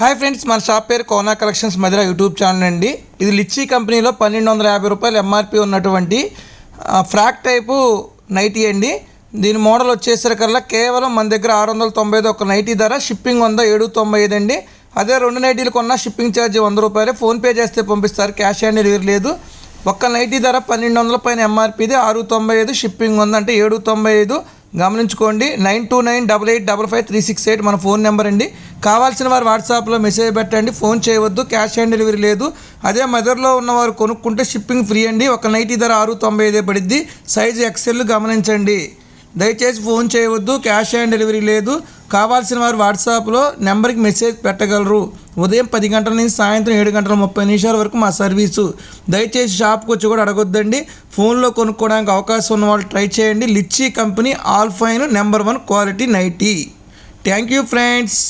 Hi friends మన shop పేరు Kona collections మధ్య యూట్యూబ్ ఛానల్ అండి. ఇది లిచ్చీ కంపెనీలో పన్నెండు వందల యాభై రూపాయలు ఎంఆర్పి ఉన్నటువంటి ఫ్రాక్ టైపు నైటీ అండి. దీని మోడల్ వచ్చేసరికల్లా కేవలం మన దగ్గర ఆరు వందల తొంభై ఐదు ఒక నైటీ ధర షిప్పింగ్ వంద ఏడు తొంభై ఐదు అండి. అదే రెండు నైటీలు కొన్నా షిప్పింగ్ ఛార్జ్ వంద రూపాయలు. ఫోన్పే చేస్తే పంపిస్తారు క్యాష్ ఆన్ డెలివరీ లేదు. ఒక్క నైటీ ధర పన్నెండు వందల పైన ఎంఆర్పిది ఆరు తొంభై ఐదు షిప్పింగ్ ఉంది అంటే ఏడు తొంభై ఐదు. గమనించుకోండి nine two nine double eight double five three six eight మన ఫోన్ నెంబర్ అండి. కావాల్సిన వారు వాట్సాప్లో మెసేజ్ పెట్టండి ఫోన్ చేయవద్దు క్యాష్ ఆన్ డెలివరీ లేదు. అదే మదర్లో ఉన్నవారు కొనుక్కుంటే షిప్పింగ్ ఫ్రీ అండి. ఒక నైటీ ధర ఆరు తొంభై ఐదే పడిద్ది. సైజు ఎక్సెల్ గమనించండి. దయచేసి ఫోన్ చేయవద్దు క్యాష్ ఆన్ డెలివరీ లేదు. కావాల్సిన వారు వాట్సాప్లో నెంబర్కి మెసేజ్ పెట్టగలరు. ఉదయం పది గంటల నుంచి సాయంత్రం ఏడు గంటల ముప్పై నిమిషాల వరకు మా సర్వీసు. దయచేసి షాప్కి వచ్చి కూడా అడగొద్దండి. ఫోన్లో కొనుక్కోవడానికి అవకాశం ఉన్న వాళ్ళు ట్రై చేయండి. Litchi company all fine number one quality nightie. Thank you friends.